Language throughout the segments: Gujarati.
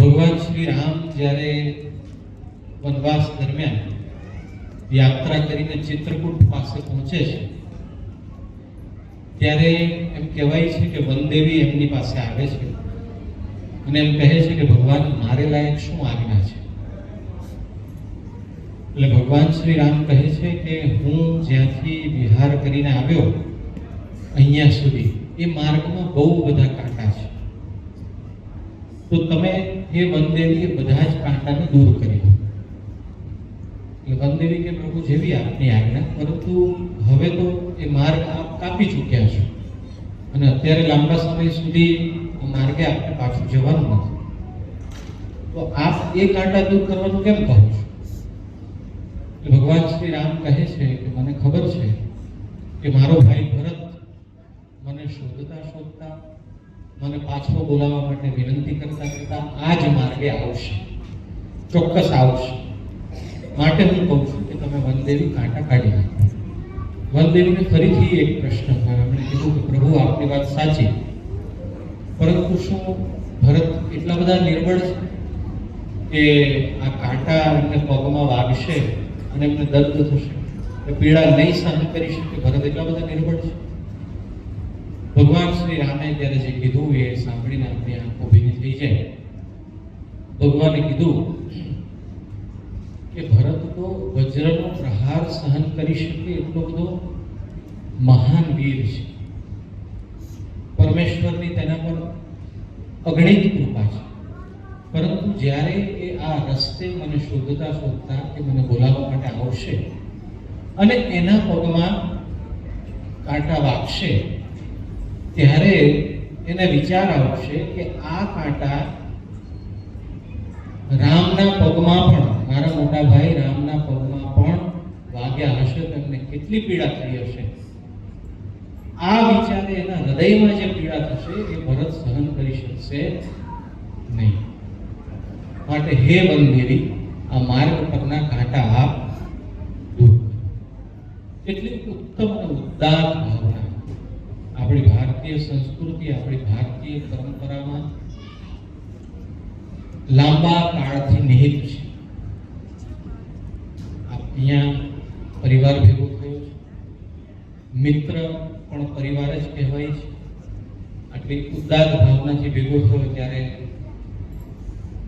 ભગવાન શ્રી રામ જ્યારે વનવાસ દરમિયાન યાત્રા કરીને ચિત્રકૂટ પાસે પહોંચે છે, ત્યારે એમ કહેવાય છે કે વનદેવી એમની પાસે આવે છે અને એમ કહે છે કે ભગવાન મારે લાયક શું આજ્ઞા છે? એટલે ભગવાન શ્રી રામ કહે છે કે હું જ્યાંથી વિહાર કરીને આવ્યો, અહીંયા સુધી, એ માર્ગમાં બહુ બધા કાંટા છે. તો તમે એ વનદેવીએ બધા જ કાંટાને દૂર કરી એટલે વનદેવી કે પ્રભુ જેવી આપની આજ્ઞા, પરંતુ હવે તો એ માર્ગ આપ કાપી ચૂક્યા છો. અને અત્યારે લાંબા સમય સુધી માર્ગે આપણે પાછું જવાનું નથી. તો આપ એ કાંટા દૂર કરવાનું કેમ કહો છો? ભગવાન શ્રી રામ કહે છે કે મને ખબર છે કે મારો ભાઈ ભરત મને શોધતા શોધતા મને પાછો બોલાવવા માટે વિનંતી કરતા કરતા આ જ માર્ગે આવશે. ચોક્કસ આવશે. માટે હું કહું છું કે તમે વનદેવી કાંટા કાઢી નાખો. વનદેવીને ફરીથી એક પ્રશ્ન થયો. એમણે કીધું કે પ્રભુ, આપની વાત સાચી. પરંતુ શું ભરત એટલા બધા નિર્બળ છે કે આ કાંટા એમને પગમાં વાગશે અને એમને દર્દ થશે? એ પીડા નહીં સહન કરી શકે? ભરત એટલા બધા નિર્બળ છે? ભગવાન શ્રી રામે ત્યારે જે કીધું એ સાંભળીને આપણી આંખો ભીની થઈ જાય. ભગવાને કીધું કે ભરત તો વજ્રનો પ્રહાર સહન કરી શકે એટલો બધો મહાન વીર છે. પરમેશ્વરની તેના પર અગણિત કૃપા છે. પરંતુ જ્યારે એ આ રસ્તે મને શોધતા શોધતા કે મને બોલાવવા માટે આવશે અને એના પગમાં કાંટા વાગશે ત્યારે એને વિચાર આવશે કે આ કાંટા રામના પગમાં પણ, મારા મોટા ભાઈ રામના પગમાં પણ વાગ્યા હશે, તમને કેટલી પીડા થઈ હશે? આ વિચારે એના હૃદયમાં જે પીડા થશે, એ ભરત સહન કરી શકશે નહીં. માટે હે બંધેરી આ માર્ગ પરના કાંટા આપ દૂર કેટલી ઉત્તમ અને ભાવના. આપણી ભારતીય સંસ્કૃતિ, આપણી ભારતીય પરંપરામાં લાંબા કાળથી નિહિત છે. અહીંયા પરિવાર ભેગો થયો છે. મિત્ર પણ પરિવાર જ કહેવાય છે. આટલી ઉદાર ભાવનાથી ભેગો થયો ત્યારે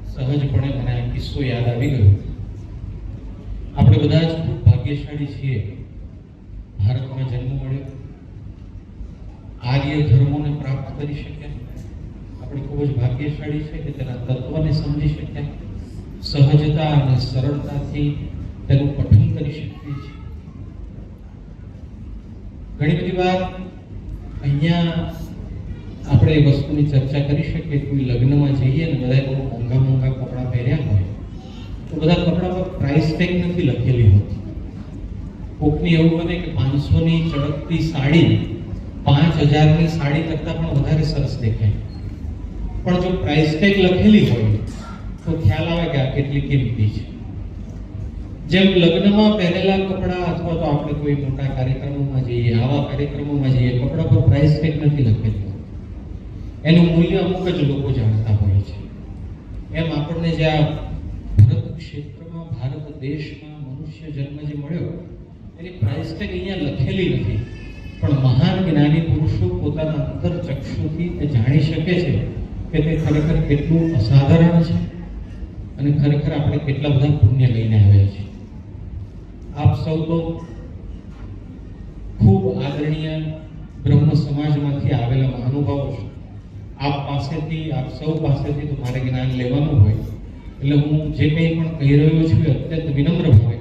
સહજપણે મને આ કિસ્સો યાદ આવી ગયો. આપણે બધા જ ખૂબ ભાગ્યશાળી છીએ. ભારતમાં જન્મ મળ્યો. આર્ય ધર્મોને પ્રાપ્ત કરી શક્યા આપણે ખૂબ જ ભાગ્યશાળી છે કે તેના તત્વને સમજી શક્યા. સહજતા અને સરળતાથી તેનું પઠન કરી શકીએ છીએ. ઘણી બધી વાર અહીંયા આપણે એ વસ્તુની ચર્ચા કરી શકીએ. કોઈ લગ્નમાં જઈએ ને બધા બહુ મોંઘા મોંઘા કપડાં પહેર્યા હોય, તો બધા કપડા પર પ્રાઇસ ટેગ નથી લખેલી હોતી. કોકની એવું બને કે પાંચસોની ચળકતી સાડી પાંચ હજારની સાડી કરતાં પણ વધારે સરસ દેખાય. પણ જો પ્રાઇસ ટેગ લખેલી હોય, તો ખ્યાલ આવે કે આ કેટલી કિંમતી છે. જેમ લગ્નમાં પહેરેલા કપડાં અથવા તો આપણે કોઈ મોટા કાર્યક્રમોમાં જઈએ, આવા કાર્યક્રમોમાં જઈએ, કપડા પર પ્રાઇસ ટેગ નથી લખેલું. એનું મૂલ્ય અમુક જ લોકો જાણતા હોય છે. એમ આપણને જે આ ભારત ક્ષેત્રમાં, ભારત દેશમાં મનુષ્ય જન્મ જે મળ્યો, એની પ્રાઇસ ટેગ અહીંયા લખેલી નથી. પણ મહાન જ્ઞાની પુરુષો પોતાના અંતર ચક્ષુથી તે જાણી શકે છે કે તે ખરેખર કેટલું અસાધારણ છે અને ખરેખર આપણે કેટલા બધા પુણ્ય લઈને આવ્યા છીએ. આપ સૌ તો ખૂબ આદરણીય બ્રહ્મ સમાજમાંથી આવેલા મહાનુભાવો છો. આપ પાસેથી, આપ સૌ પાસેથી તો મારે જ્ઞાન લેવાનું હોય. એટલે હું જે કંઈ પણ કહી રહ્યો છું અત્યંત વિનમ્ર ભાવે